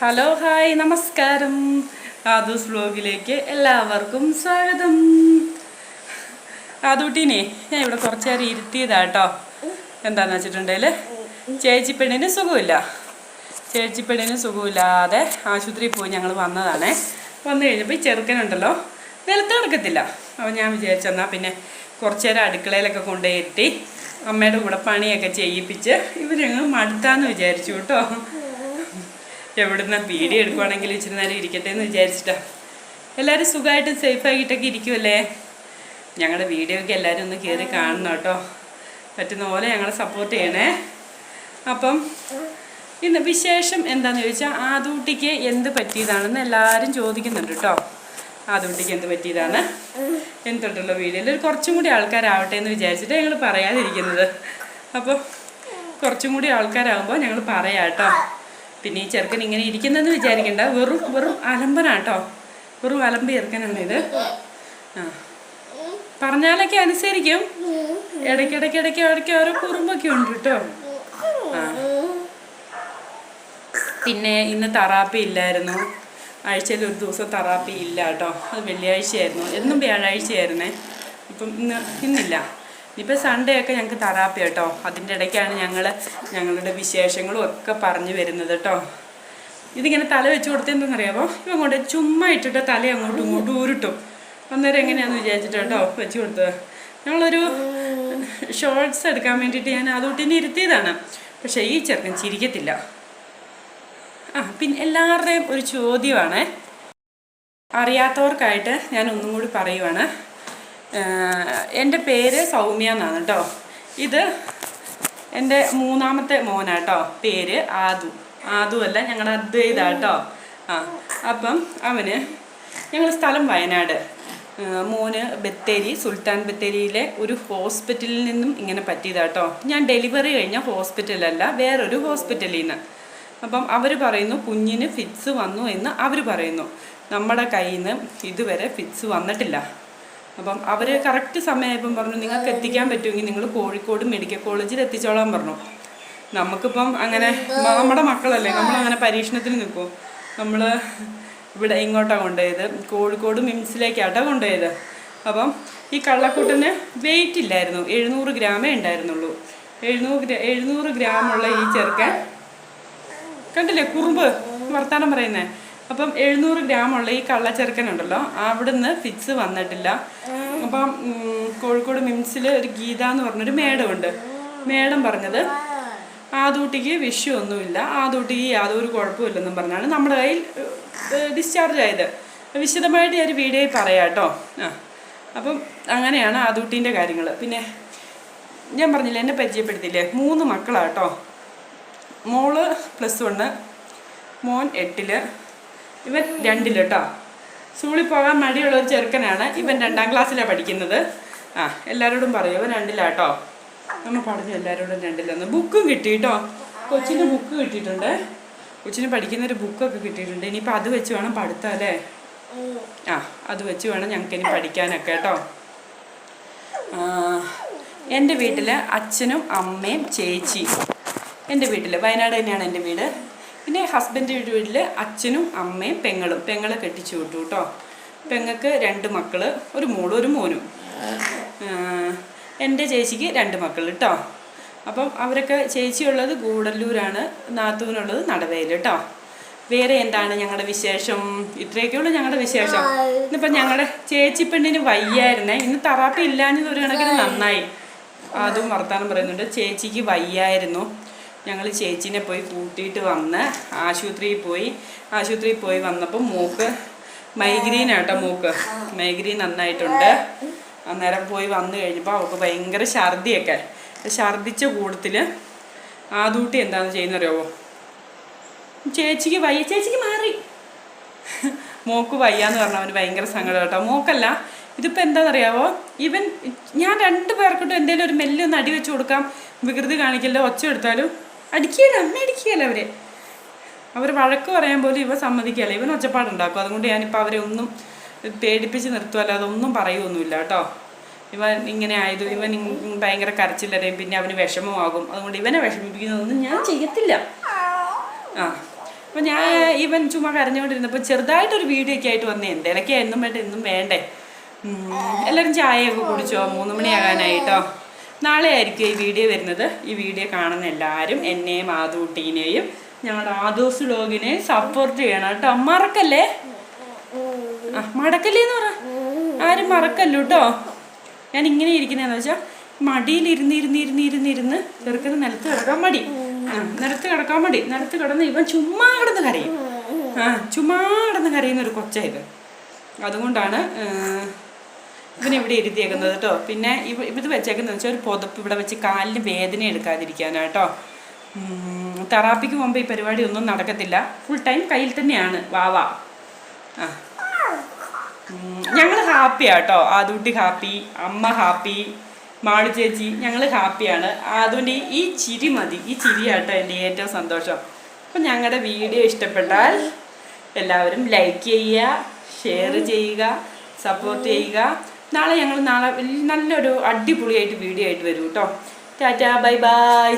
Hello hi നമസ്കാരം. ആദൂസ് വ്ലോഗിലേക്ക് എല്ലാവർക്കും സ്വാഗതം. ആദൂട്ടീനെ ഞാൻ ഇവിടെ കുറച്ച് നേരം ഇരുത്തിയതാട്ടോ എന്താന്ന് വെച്ചിട്ടുണ്ടെങ്കിൽ ചേച്ചി പെണ്ണിന് സുഖമില്ല. ചേച്ചി പെണ്ണിന് സുഖമില്ലാതെ ആശുപത്രിയിൽ പോയി ഞങ്ങൾ വന്നതാണേ. വന്നു കഴിഞ്ഞപ്പോൾ ഈ ചെറുക്കനുണ്ടല്ലോ നിലത്ത് കിടക്കത്തില്ല. അപ്പോൾ ഞാൻ വിചാരിച്ചെന്നാൽ പിന്നെ കുറച്ച് നേരം അടുക്കളയിലൊക്കെ കൊണ്ടുപോയി അമ്മയുടെ കൂടെ പണിയൊക്കെ ചെയ്യിപ്പിച്ച് ഇവരങ്ങ് മടുത്താന്ന് വിചാരിച്ചു കേട്ടോ എവിടുന്ന് വീഡിയോ എടുക്കുവാണെങ്കിൽ ഇച്ചിരി നേരം ഇരിക്കട്ടെ എന്ന് വിചാരിച്ചിട്ടാ. എല്ലാവരും സുഖമായിട്ടും സേഫായിട്ടൊക്കെ ഇരിക്കുമല്ലേ ഞങ്ങളുടെ വീഡിയോ ഒക്കെ എല്ലാവരും ഒന്ന് കയറി കാണണം കേട്ടോ. പറ്റുന്ന പോലെ ഞങ്ങളെ സപ്പോർട്ട് ചെയ്യണേ. അപ്പം ഇന്ന് വിശേഷം എന്താണെന്ന് ചോദിച്ചാൽ ആദൂട്ടിക്ക് എന്ത് പറ്റിയതാണെന്ന് എല്ലാവരും ചോദിക്കുന്നുണ്ട് കേട്ടോ. ആദൂട്ടിക്ക് എന്ത് പറ്റിയതാണ് എന്നിട്ടുള്ള വീഡിയോയിൽ ഒരു കുറച്ചും കൂടി ആൾക്കാരാവട്ടെ എന്ന് വിചാരിച്ചിട്ട് ഞങ്ങൾ പറയാതിരിക്കുന്നത്. അപ്പോൾ കുറച്ചും കൂടി ആൾക്കാരാകുമ്പോൾ ഞങ്ങൾ പറയാം കേട്ടോ. പിന്നെ ഈ ചെറുക്കൻ ഇങ്ങനെ ഇരിക്കുന്നതെന്ന് വിചാരിക്കണ്ട. വെറും വെറും അലമ്പനാട്ടോ. വെറും അലമ്പ് ചെറുക്കനാണ് ഇത്. ആ. പറഞ്ഞാലൊക്കെ അനുസരിക്കും. ഇടയ്ക്കിടയ്ക്ക് ഇടയ്ക്ക് ഇടയ്ക്ക് ഓരോ കുറുമ്പൊക്കെ ഉണ്ട് കേട്ടോ. ആ. പിന്നെ ഇന്ന് തറാപ്പി ഇല്ലായിരുന്നു. ആഴ്ചയിൽ ഒരു ദിവസം തറാപ്പി ഇല്ല കേട്ടോ. അത് വെള്ളിയാഴ്ചയായിരുന്നു. എന്നും വ്യാഴാഴ്ചയായിരുന്നേ. ഇപ്പം ഇന്ന് ഇന്നില്ല. ഇപ്പം സൺഡേ ഒക്കെ ഞങ്ങൾക്ക് തറാപ്പി കേട്ടോ. അതിന്റെ ഇടയ്ക്കാണ് ഞങ്ങൾ ഞങ്ങളുടെ വിശേഷങ്ങളും ഒക്കെ പറഞ്ഞു വരുന്നത് കേട്ടോ. ഇതിങ്ങനെ തല വെച്ച് കൊടുത്തെന്തെന്നറിയാമോ ഇവ അങ്ങോട്ട് ചുമ്മാ ഇട്ടിട്ട് തല അങ്ങോട്ടും ഇങ്ങോട്ടും ഊരിട്ടും. അന്നേരം എങ്ങനെയാണെന്ന് വിചാരിച്ചിട്ട് കേട്ടോ വെച്ച് കൊടുത്തത്. ഞങ്ങളൊരു ഷോർട്സ് എടുക്കാൻ വേണ്ടിയിട്ട് ഞാൻ അതുകൊട്ടിനെ ഇരുത്തിയതാണ്. പക്ഷേ ഈ ചെറുക്കൻ ചിരിക്കത്തില്ല. ആ പിന്നെ എല്ലാവരുടെയും ഒരു ചോദ്യമാണ്. അറിയാത്തവർക്കായിട്ട് ഞാൻ ഒന്നും കൂടി പറയുവാണ്. എന്റെ പേര് സൗമ്യ എന്നാണ് കേട്ടോ ഇത് എന്റെ മൂന്നാമത്തെ മോനാട്ടോ. പേര് ആദു. ആദു അല്ല ഞങ്ങളുടെ അദ്വൈത കേട്ടോ ആ അപ്പം അവന് ഞങ്ങൾ സ്ഥലം വയനാട്. മോന് ബത്തേരി സുൽത്താൻ ബത്തേരിയിലെ ഒരു ഹോസ്പിറ്റലിൽ നിന്നും ഇങ്ങനെ പറ്റിയതാട്ടോ ഞാൻ ഡെലിവറി കഴിഞ്ഞ ഹോസ്പിറ്റലല്ല വേറൊരു ഹോസ്പിറ്റലിൽ നിന്ന് അപ്പം അവർ പറയുന്നു കുഞ്ഞിന് ഫിറ്റ്സ് വന്നു എന്ന് അവർ പറയുന്നു. നമ്മുടെ കയ്യിൽ നിന്ന് ഇതുവരെ ഫിറ്റ്സ് വന്നിട്ടില്ല. അപ്പം അവർ കറക്റ്റ് സമയമായപ്പം പറഞ്ഞു നിങ്ങൾക്ക് എത്തിക്കാൻ പറ്റുമെങ്കിൽ നിങ്ങൾ കോഴിക്കോട് മെഡിക്കൽ കോളേജിൽ എത്തിച്ചോളാൻ പറഞ്ഞു. നമുക്കിപ്പം അങ്ങനെ നമ്മുടെ മക്കളല്ലേ നമ്മളങ്ങനെ പരീക്ഷണത്തിന് നിൽക്കും. നമ്മൾ ഇവിടെ ഇങ്ങോട്ടാണ് കൊണ്ടുപോയത് കോഴിക്കോട് മിംസിലേക്കാട്ടോ കൊണ്ടുപോയത്. അപ്പം ഈ കള്ളക്കൂട്ടിന് വെയിറ്റ് ഇല്ലായിരുന്നു എഴുന്നൂറ് ഗ്രാമേ ഉണ്ടായിരുന്നുള്ളൂ. എഴുന്നൂറ് ഗ്രാ എഴുന്നൂറ് ഗ്രാമുള്ള ഈ ചെറുക്കൻ കണ്ടില്ലേ കുറുമ്പ് വർത്താനം പറയുന്നേ? അപ്പം എഴുന്നൂറ് ഗ്രാമുള്ള ഈ കള്ളച്ചെറുക്കനുണ്ടല്ലോ അവിടുന്ന് ഫിക്സ് വന്നിട്ടില്ല. അപ്പം കോഴിക്കോട് മിംസിൽ ഒരു ഗീത എന്ന് പറഞ്ഞൊരു മേഡമുണ്ട് മേഡം പറഞ്ഞത് ആദൂട്ടിക്ക് ഒന്നുമില്ല. ആദൂട്ടിക്ക് യാതൊരു കുഴപ്പമില്ലെന്നും പറഞ്ഞാണ് നമ്മുടെ കയ്യിൽ ഡിസ്ചാർജ് ആയത്. വിശദമായിട്ട് ഞാൻ വീഡിയോയിൽ പറയാം കേട്ടോ. ആ അപ്പം അങ്ങനെയാണ് ആദൂട്ടീന്റെ കാര്യങ്ങൾ. പിന്നെ ഞാൻ പറഞ്ഞില്ല എന്നെ പരിചയപ്പെടുത്തിയില്ലേ? മൂന്ന് മക്കളാട്ടോ മോൾ പ്ലസ് വണ്ണ് മോൻ എട്ടിൽ ഇവൻ രണ്ടിൽ കേട്ടോ സ്കൂളിൽ പോകാൻ മടിയുള്ള ഒരു ചെറുക്കനാണ്. ഇവൻ രണ്ടാം ക്ലാസ്സിലാണ് പഠിക്കുന്നത്. ആ എല്ലാവരോടും പറയും. ഇവൻ രണ്ടിലാട്ടോ. നമ്മൾ പറഞ്ഞു എല്ലാവരോടും രണ്ടിലെന്ന്. ബുക്കും കിട്ടി കേട്ടോ കൊച്ചിന് ബുക്ക് കിട്ടിയിട്ടുണ്ട്. കൊച്ചിന് പഠിക്കുന്ന ഒരു ബുക്കൊക്കെ കിട്ടിയിട്ടുണ്ട്. ഇനിയിപ്പോൾ അത് വെച്ച് വേണം പഠിത്തം അല്ലേ? ആ അത് വെച്ച് വേണം ഞങ്ങൾക്ക് ഇനി പഠിക്കാനൊക്കെ കേട്ടോ. എന്റെ വീട്ടിൽ അച്ഛനും അമ്മയും ചേച്ചി. എന്റെ വീട്ടിൽ വയനാട് തന്നെയാണ് എന്റെ വീട്. പിന്നെ ഹസ്ബൻഡ് വീട്ടിൽ അച്ഛനും അമ്മയും പെങ്ങളും. പെങ്ങളെ കെട്ടിച്ചു വിട്ടു കേട്ടോ പെങ്ങൾക്ക് രണ്ട് മക്കൾ ഒരു മോളും ഒരു മോനും. എന്റെ ചേച്ചിക്ക് രണ്ട് മക്കൾ കേട്ടോ അപ്പം അവരൊക്കെ ചേച്ചിയുള്ളത് ഗൂഡല്ലൂരാണ് നാത്തൂനുള്ളത് നടവേൽ കേട്ടോ വേറെ എന്താണ് ഞങ്ങളുടെ വിശേഷം? ഇത്രയൊക്കെയുള്ളൂ ഞങ്ങളുടെ വിശേഷം. ഇന്നിപ്പം ഞങ്ങളുടെ ചേച്ചി പെണ്ണിന് വയ്യായിരുന്നേ. ഇന്ന് തറാപ്പ് ഇല്ലാഞ്ഞത് ഒരു കണക്കിന് നന്നായി. അതും വർത്താനം പറയുന്നുണ്ട്. ചേച്ചിക്ക് വയ്യായിരുന്നു. ഞങ്ങൾ ചേച്ചീനെ പോയി കൂട്ടിയിട്ട് വന്ന് ആശുപത്രിയിൽ പോയി. ആശുപത്രിയിൽ പോയി വന്നപ്പോൾ മൂക്ക് മൈഗ്രീൻ ആട്ടോ മൂക്ക്. മൈഗ്രീൻ നന്നായിട്ടുണ്ട്. അന്നേരം പോയി വന്നു കഴിഞ്ഞപ്പോൾ അവൾക്ക് ഭയങ്കര ഛർദിയൊക്കെ. ഛർദിച്ച കൂട്ടത്തിൽ ആദൂട്ടി എന്താണെന്ന് ചെയ്യുന്നറിയാവോ? ചേച്ചിക്ക് വയ്യ ചേച്ചിക്ക് മാറി. മോക്ക് വയ്യാന്ന് പറഞ്ഞ അവന് ഭയങ്കര സങ്കടം കേട്ടോ. മോക്കല്ല ഇതിപ്പോൾ എന്താണെന്നറിയാവോ ഇവൻ ഞാൻ രണ്ട് പേർക്കിട്ടും എന്തെങ്കിലും ഒരു മെല്ലൊന്ന് അടി വെച്ച് കൊടുക്കാം. വികൃതി കാണിക്കല്ലോ ഒച്ച എടുത്താലും. അടിക്കുകയില്ല അമ്മ അടിക്കുകയല്ല അവരെ അവർ വഴക്ക് പറയാൻ പോലും ഇവ സമ്മതിക്കുകയല്ല. ഇവൻ ഒച്ചപ്പാടുണ്ടാക്കും. അതുകൊണ്ട് ഞാനിപ്പോൾ അവരെ ഒന്നും പേടിപ്പിച്ച് നിർത്തുമല്ലോ അതൊന്നും പറയുമൊന്നുമില്ല കേട്ടോ. ഇവൻ ഇങ്ങനെ ആയത് ഇവൻ ഭയങ്കര കരച്ചില്ലരയും പിന്നെ അവന് വിഷമമാകും. അതുകൊണ്ട് ഇവനെ വിഷമിപ്പിക്കുന്നതൊന്നും ഞാൻ ചെയ്യത്തില്ല. ആ. അപ്പം ഞാൻ ഇവൻ ചുമ്മാ കരഞ്ഞുകൊണ്ടിരുന്നപ്പോൾ ചെറുതായിട്ടൊരു വീഡിയോ ഒക്കെ ആയിട്ട് വന്നേ. എന്തെങ്കിലുമൊക്കെ എന്നും വേണ്ട എന്നും വേണ്ടേ. എല്ലാവരും ചായയൊക്കെ കുടിച്ചോ? മൂന്ന് മണിയാകാനായിട്ടോ? നാളെ ആയിരിക്കും ഈ വീഡിയോ വരുന്നത്. ഈ വീഡിയോ കാണുന്ന എല്ലാവരും എന്നെയും ആദൂട്ടീനെയും ഞങ്ങളുടെ ആദൂസ് ലോഗിനെ സപ്പോർട്ട് ചെയ്യണം കേട്ടോ. മറക്കല്ലേ? ആ മടക്കല്ലേ എന്ന് പറ. ആരും മറക്കല്ലോ കേട്ടോ ഞാൻ ഇങ്ങനെ ഇരിക്കുന്നതെന്ന് വെച്ചാൽ മടിയിൽ ഇരുന്ന് ഇരുന്ന് ഇരുന്ന് ഇരുന്ന് ഇരുന്ന് ചെറുക്കന് നിലത്ത് കിടക്കാൻ മടി. ആ നിലത്ത് കിടക്കാൻ മടി. നിലത്ത് കിടന്ന് ഇവൻ ചുമ്മാ കിടന്ന് കരയും. ആ ചുമ്മാ കിടന്ന് കരയുന്ന ഒരു കൊച്ചായത് അതുകൊണ്ടാണ് ആ, ഇവിടെ ഇരുത്തിയേക്കുന്നത് കേട്ടോ. പിന്നെ ഇവ ഇത് വെച്ചേക്കുന്നത് വെച്ചാൽ ഒരു പുതപ്പ് ഇവിടെ വെച്ച് കാലിന് വേദന എടുക്കാതിരിക്കാനാട്ടോ തെറാപ്പിക്ക് മുമ്പ് ഈ പരിപാടി ഒന്നും നടക്കത്തില്ല. ഫുൾ ടൈം കയ്യിൽ തന്നെയാണ്. വാവ ആ. ഞങ്ങൾ ഹാപ്പിയാട്ടോ ആദുട്ടി ഹാപ്പി അമ്മ ഹാപ്പി മാളു ചേച്ചി ഞങ്ങൾ ഹാപ്പിയാണ്. അതുകൊണ്ട് ഈ ചിരി മതി. ഈ ചിരിയാട്ടോ എന്റെ ഏറ്റവും സന്തോഷം. അപ്പം ഞങ്ങളുടെ വീഡിയോ ഇഷ്ടപ്പെട്ടാൽ എല്ലാവരും ലൈക്ക് ചെയ്യുക ഷെയർ ചെയ്യുക സപ്പോർട്ട് ചെയ്യുക. നാളെ ഞങ്ങൾ നാളെ നല്ലൊരു അടിപൊളിയായിട്ട് വീഡിയോ ആയിട്ട് വരും കേട്ടോ ടാറ്റാ ബൈ ബൈ.